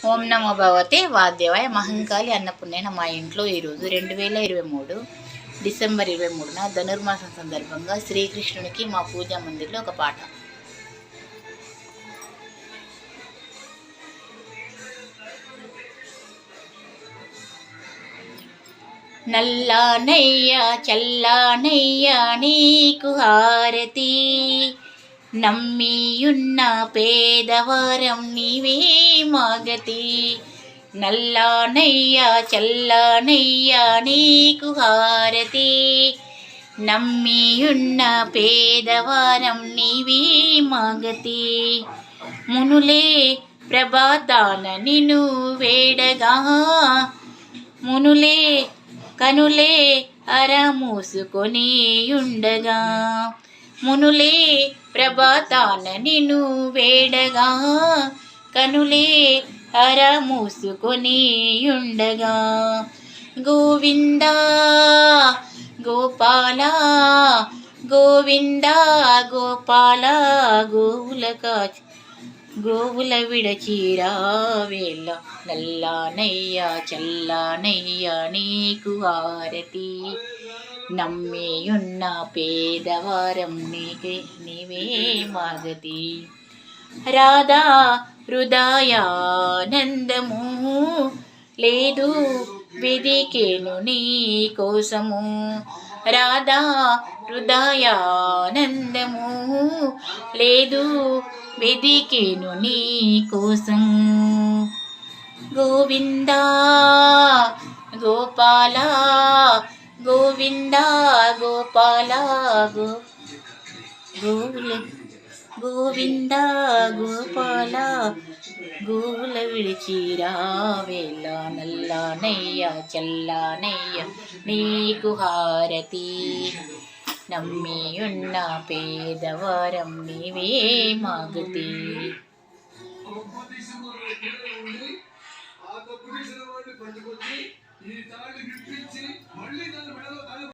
ఓం నమో భగవతే వాద్యవాయ మహంకాళి అన్నపుణ్యన మా ఇంట్లో ఈరోజు రెండు వేల ఇరవై మూడు డిసెంబర్ ఇరవై మూడున ధనుర్మాసం సందర్భంగా శ్రీకృష్ణునికి మా పూజా మందిర్లో ఒక పాట. నల్లానయ్య చల్లానయ్య నీకు హారతి. నమ్మియున్న పేదవారం నీవే మాగతి. నల్లానయ్యా చల్లానయ్యా నీకు హారతి. నమ్మియున్న పేదవారం నీవే మాగతి. మునులే ప్రభాతాన నిను వేడగా. మునులే కనులే అర మూసుకొని ఉండగా మునులే ప్రభాతాన నిన్ను వేడగా కనులే అర మూసుకొని ఉండగా గోవింద గోపాల గోవింద గోపాల గోవుల కాచి గోవుల విడచీరా వేళ నల్లానయ్యా చల్లానయ్యా నీకు హారతి. నమ్మేయున్న పేదవారం నీకే నీవే మాగతి. రాధా హృదయానందము లేదు వెదికేను నీ కోసము. రాధా హృదయానందము లేదు వెదికేను నీ కోసము. గోవిందా గోపాలా గోవింద గోపాల గో గోవుల గోవింద గోపాల గోవుల విడిచిరా వేళ నల్లానయ్య చల్లానయ్య నీకు హారతి నమ్మియున్న పేదవారం నీవే మాగతి